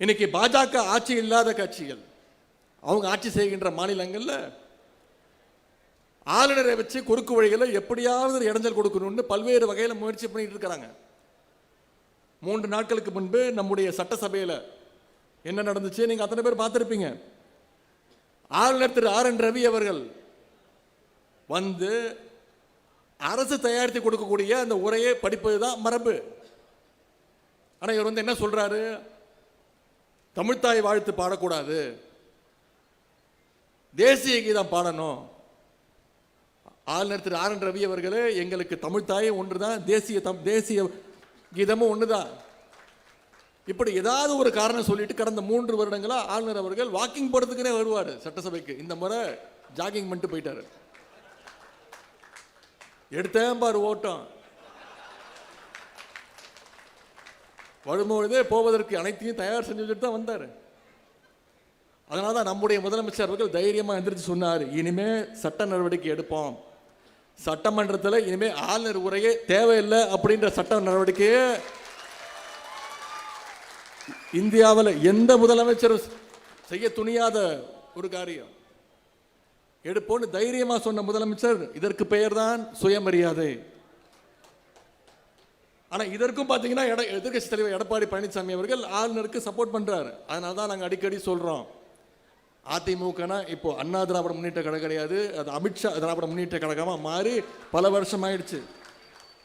இன்றைக்கி பாஜக ஆட்சி இல்லாத கட்சிகள். அவங்க ஆட்சி செய்கின்ற மாநிலங்களில் ஆளுநரை வச்சு குறுக்கு வழிகளை எப்படியாவது இடைஞ்சல் கொடுக்கணும்னு பல்வேறு வகையில் முயற்சி பண்ணிகிட்டு இருக்கிறாங்க. மூன்று நாட்களுக்கு முன்பு நம்முடைய சட்டசபையில் என்ன நடந்துச்சு? நீங்கள் அத்தனை பேர் பார்த்துருப்பீங்க. ஆளுநர் திரு ஆர் என் ரவி அவர்கள் வந்து அரசு தயாரித்து கொடுக்கக்கூடிய அந்த உரையை படிப்பது தான் மரபு. ஆனால் இவர் வந்து என்ன சொல்கிறாரு தமிழ்த்தாய் வாழ்த்து பாடக்கூடாது. தேசிய கீதம் பாடணும். ஆளுநர் திரு ஆர் என் ரவி அவர்களே எங்களுக்கு தமிழ்த்தாயும் ஒன்று தான் தேசிய தம் தேசிய கீதமும் ஒன்று தான் இப்படி ஏதாவது ஒரு காரணம் சொல்லிட்டு கடந்த மூன்று வருடங்களாக ஆளுநர் அவர்கள் வாக்கிங் போகிறதுக்குனே வருவார் சட்டசபைக்கு. இந்த முறை ஜாகிங் பண்ணிட்டு போயிட்டாரு. எடுத்தேன் பாரு ஓட்டம். வரும்பொழுதே போவதற்கு அனைத்தையும் தயார் செஞ்சு வச்சுட்டு தான் வந்தார். அதனால தான் நம்முடைய முதலமைச்சர் அவர்கள் தைரியமாக எந்திரிச்சு சொன்னார் இனிமே சட்ட நடவடிக்கை எடுப்போம். சட்டமன்றத்தில் இனிமே ஆளுநர் உரையே தேவையில்லை அப்படின்ற சட்ட நடவடிக்கையே இந்தியாவில் எந்த முதலமைச்சரும் செய்ய துணியாத ஒரு காரியம். எடுப்போன்னு தைரியமாக சொன்ன முதலமைச்சர் இதற்கு பெயர் தான் சுயமரியாதை. ஆனால் இதற்கும் பார்த்தீங்கன்னா எட எதிர்கட்சி தலைவர் எடப்பாடி பழனிசாமி அவர்கள் ஆளுநருக்கு சப்போர்ட் பண்ணுறாரு அதனால தான் நாங்கள் அடிக்கடி சொல்கிறோம் அதிமுகனா இப்போ அண்ணா திராவிட முன்னேற்ற கழகம் கிடையாது. அது அமித்ஷா திராவிட முன்னேற்ற கழகமாக மாறி பல வருஷம் ஆயிடுச்சு